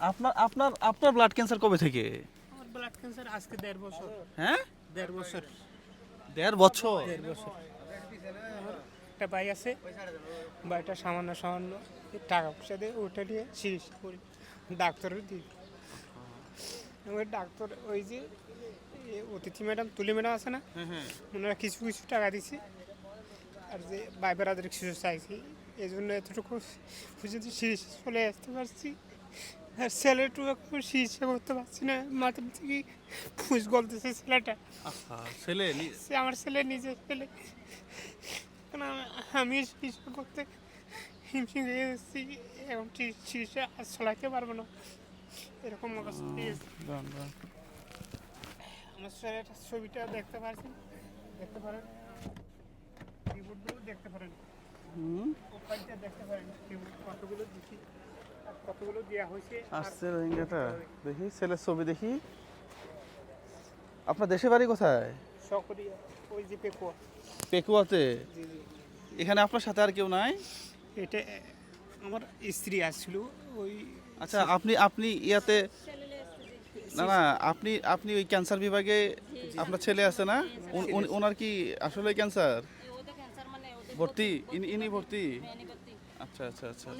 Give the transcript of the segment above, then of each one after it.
আপনার আপনার আপনার ব্লাড ক্যান্সার কবে থেকে? আমার ব্লাড ক্যান্সার আজকে দেড় বছর। হ্যাঁ? দেড় বছর। দেড় বছর? দেড় বছর। একটা ভাই আছে ভাইটা সামান্য সামান্য টাকা পয়সা দিয়ে ওটা নিয়ে চিকিৎসা করি। ডাক্তারের দিই। ওই ডাক্তার ওই যে অতিথি ম্যাডাম তুলি ম্যাডাম আছে না? ওনারা কিছু কিছু টাকা দিছে। আর যে ভাই বেড়াদের কিছু চাইছি। এই জন্য এতটুকু পর্যন্ত চলে আসতে পারছি। আর ছেলেটু এখন চিকিৎসা করতে পারছি না। মাথার থেকে ফুস গলতেছে ছেলেটা। ছেলে সে আমার ছেলে নিজের ছেলে। আমি- চিকিৎসা করতে হিমশিম হয়ে যাচ্ছি এবং চিকিৎসা আর চালাইতে পারব না। এরকম অবস্থা হয়ে গেছে। আমার ছেলের ছবিটা দেখতে পারছেন? দেখতে পারেন? রিপোর্টগুলো দেখতে পারেন? হুম, দেখতে পারেন? কতগুলো আর কতগুলো দেওয়া হয়েছে? আসছে রোহিঙ্গাটা দেখি ছেলের ছবি দেখি। আপনার দেশে বাড়ি কোথায়? সকরিয়া ওই যে পেকুয়া। পেকুয়াতে? এখানে আপনার সাথে আর কেউ নাই? এটা আমার স্ত্রী আসছিল ওই আচ্ছা আপনি আপনি ইয়াতে না না আপনি আপনি ওই ক্যান্সার বিভাগে আপনার ছেলে আছে না? ওনার কি আসলে ক্যান্সার? মানে ভর্তি? ইনি ইনি ভর্তি? আচ্ছা আচ্ছা আচ্ছা আমার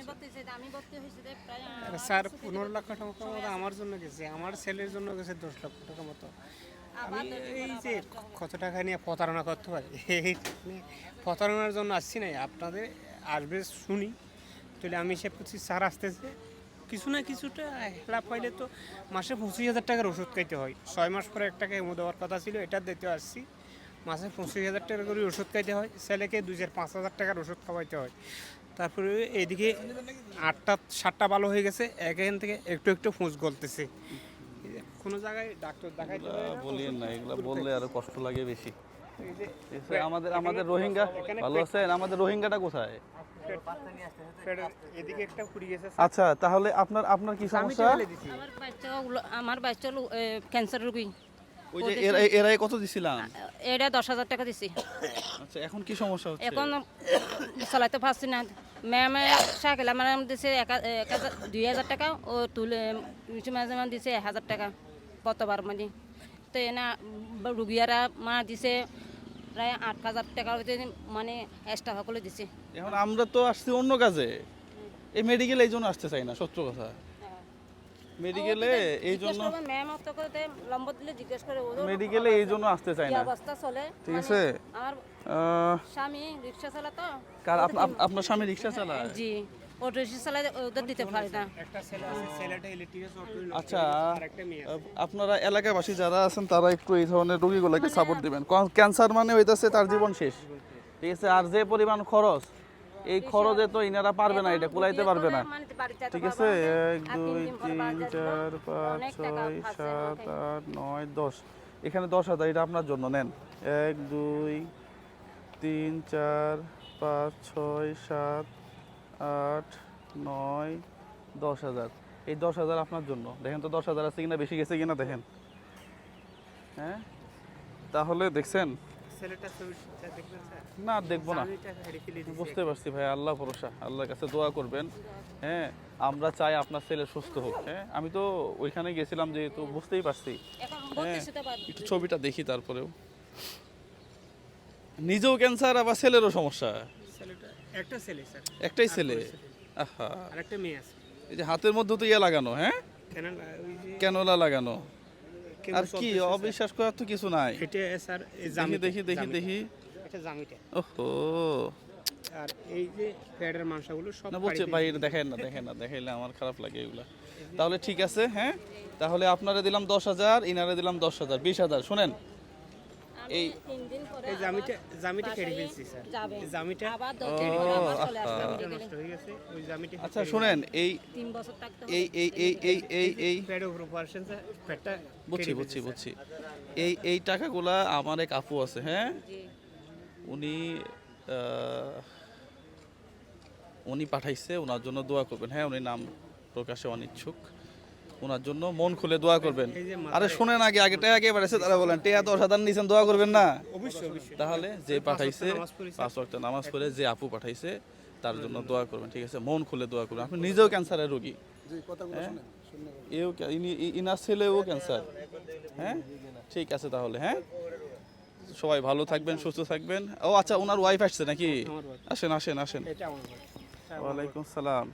স্যার কিছু পনেরো লক্ষ টাকা মতো আমার জন্য গেছে আমার ছেলের জন্য গেছে দশ লক্ষ টাকা মতো। আমি এই যে কত টাকা নিয়ে প্রতারণা করতে পারি? এই প্রতারণার জন্য আসছি না আপনাদের আসবে শুনি। তাহলে আমি সে করছি স্যার আসতেছে। কিছু না কিছুটা লাভ পাইলে তো মাসে পঁচিশ হাজার টাকার ওষুধ খাইতে হয়। ছয় মাস পরে এক টাকা এমো দেওয়ার কথা ছিল এটা দিতে আসছি। মাসে পঁচিশ হাজার টাকা করে ওষুধ খাইতে হয় ছেলেকে দুই চার পাঁচ হাজার টাকার ওষুধ খাওয়াইতে হয়। তারপরে এইদিকে আটটা সাতটা ভালো হয়ে গেছে এখান থেকে একটু একটু ফুঁস গলতেছে। কোনো জায়গায় ডাক্তার না, বলিয়েন না এগুলা বললে আরও কষ্ট লাগে বেশি। এই যে এসে আমাদের আমাদের রোহিঙ্গা ভালো আছেন? আমাদের রোহিঙ্গাটা কোথায়? এদিকে আচ্ছা তাহলে আপনার আপনার কি সমস্যা? আমার বাচ্চা ক্যান্সার রোগী। ওই যে এরা এরাই কত দিছিলাম? এটা দশ হাজার টাকা দিছি। আচ্ছা এখন কি সমস্যা হচ্ছে? এখন চালাইতে পারছি না। ম্যামে সাইকেল আমার দিছে এক হাজার দুই হাজার টাকা ও তুলে মাঝে মাঝে দিছে এক হাজার টাকা কতবার মানে। তো এনা রুগিয়ারা মা দিছে প্রায় আট হাজার টাকা মানে এক্সট্রা সকলে দিছে। এখন আমরা তো আসছি অন্য কাজে। এই মেডিকেল এই জন্য আসতে চাই না সত্য কথা। মেডিকেলে এই জন্য ম্যাম লম্ব দিলে জিজ্ঞেস করে মেডিকেলে এই জন্য আসতে চাই কি না। অবস্থা চলে? ঠিক মানে আছে। আমার স্বামী রিক্সা চালাতো কার আপ- আপ- আপনার স্বামী চালায়? জি রিক্সা চালায় ওদের দিতে পারি না। একটা ছেলে আছে ছেলেটা ইলেকট্রিকের সফটওয়্যার আচ্ছা আপনারা এলাকাবাসী যারা আছেন তারা একটু এই ধরনের রোগীগুলোকে সাপোর্ট দিবেন। ক্যান্সার মানে হইতাছে তার জীবন শেষ। ঠিক আছে আর যে পরিমাণ খরচ এই খরচে তো ইনারা পারবে না এটা কুলাইতে পারবে না। মানে ঠিক আছে আছে, এক দুই তিন চার পাঁচ ছয় সাত আট নয় দশ। এখানে দশ হাজার এটা আপনার জন্য নেন। এক দুই তিন চার পাঁচ ছয় সাত আট নয় দশ হাজার। এই দশ হাজার আপনার জন্য। দেখেন তো দশ হাজার আছে কিনা বেশি গেছে কিনা দেখেন। হ্যাঁ? তাহলে দেখছেন? না দেখব না। বুঝতে পারছি ভাই আল্লাহ ভরসা আল্লাহর কাছে দোয়া করবেন। হ্যাঁ আমরা চাই আপনার ছেলে সুস্থ হোক হ্যাঁ। আমি তো ওইখানে গেছিলাম যেহেতু বুঝতেই পারছি। হ্যাঁ একটু ছবিটা দেখি তারপরেও। নিজেও ক্যান্সার আবার ছেলেরও সমস্যা। একটা ছেলে স্যার। একটাই ছেলে? আহা। আর একটা মেয়ে আছে। এই যে হাতের মধ্যে তো ইয়ে লাগানো হ্যাঁ? কেন না- ওই যে ক্যানোলা লাগানো। আর কি অবিশ্বাস করার তো কিছু নাই। এটা স্যার দেখি দেখি দেখি দেখি। এটা জামিটা ওহো। আর এই যে ফ্যাডের মাংসগুলো সব না বলছে ভাই দেখেন না দেখেন না দেখাইলে আমার খারাপ লাগে এগুলা। তাহলে ঠিক আছে হ্যাঁ? তাহলে আপনারা দিলাম দশ হাজার ইনারে দিলাম দশ হাজার বিশ হাজার। শোনেন এই তিন দিন পরে এই জামিটা জামিটা কেটে ফেলছি স্যার। জামিটা আবার দশ দিন পরে আবার চলে আসবে আহা। মেডিকেলে। নষ্ট হয়ে গেছে ওই জামিটা আচ্ছা শুনেন এই তিন বছর এই এই এই এই এই এই বুঝছি বুঝছি বুঝছি। এই এই টাকাগুলা আমার এক আপু আছে হ্যাঁ? উনি আহ, উনি পাঠাইছে ওনার জন্য দোয়া করবেন হ্যাঁ? উনি নাম প্রকাশে অনিচ্ছুক। ওনার জন্য মন খুলে দোয়া করবেন। আরে শোনেন আগে আগে টাকা কে পাঠাইছে তারা বলেন টেয়া দশ হাজার নিছেন দোয়া করবেন না? তাহলে যে পাঠাইছে। পাঁচ ওয়াক্ত নামাজ পড়ে যে আপু পাঠাইছে তার জন্য দোয়া করবেন ঠিক আছে? মন খুলে দোয়া করবেন। আপনি নিজেও ক্যান্সারের রোগী। হ্যাঁ? এও ইনার ছেলেও ক্যান্সার। হ্যাঁ? ঠিক আছে তাহলে হ্যাঁ? সবাই ভালো থাকবেন সুস্থ থাকবেন। ও আচ্ছা ওনার ওয়াইফ আসছে নাকি? আসেন আসেন আসেন। ওয়ালাইকুম সালাম।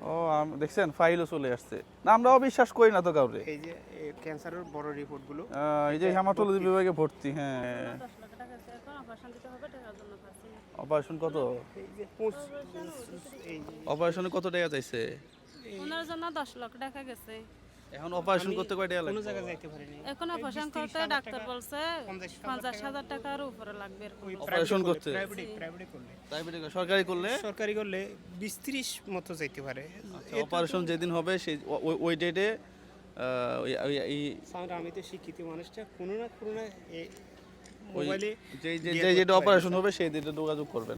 ও আম- দেখছেন? ফাইলও চলে আসছে। না আমরাও বিশ্বাস করি না তো কাউরে। এই যে এই ক্যান্সারের বড় রিপোর্টগুলো। এই যে হেমাটোলজি বিভাগে ভর্তি হ্যাঁ। অপারেশন কত? অপারেশনে কত টাকা চাইছে? ওনার জন্য দশ লক্ষ টাকা গেছে। এখন অপারেশন করতে কয় টাকা কোনো লাগবে? জায়গায় যাইতে পারিনি। এখন অপারেশন করতে ডাক্তার বলছে টাকার উপরে লাগবে Operation করতে? প্রাইভেট প্রাইভেটে করলে প্রাইভেট সরকারি করলে? সরকারি করলে বিশ ত্রিশ মতো যাইতে পারে। অপারেশন যেদিন হবে সেই ওই- ডেটে এই সাউন্ড আমি তো শিক্ষিত মানুষটা কোনো না কোনো না মোবাইলে যে যে যেটা অপারেশন হবে সেই ডেটে যোগাযোগ করবেন।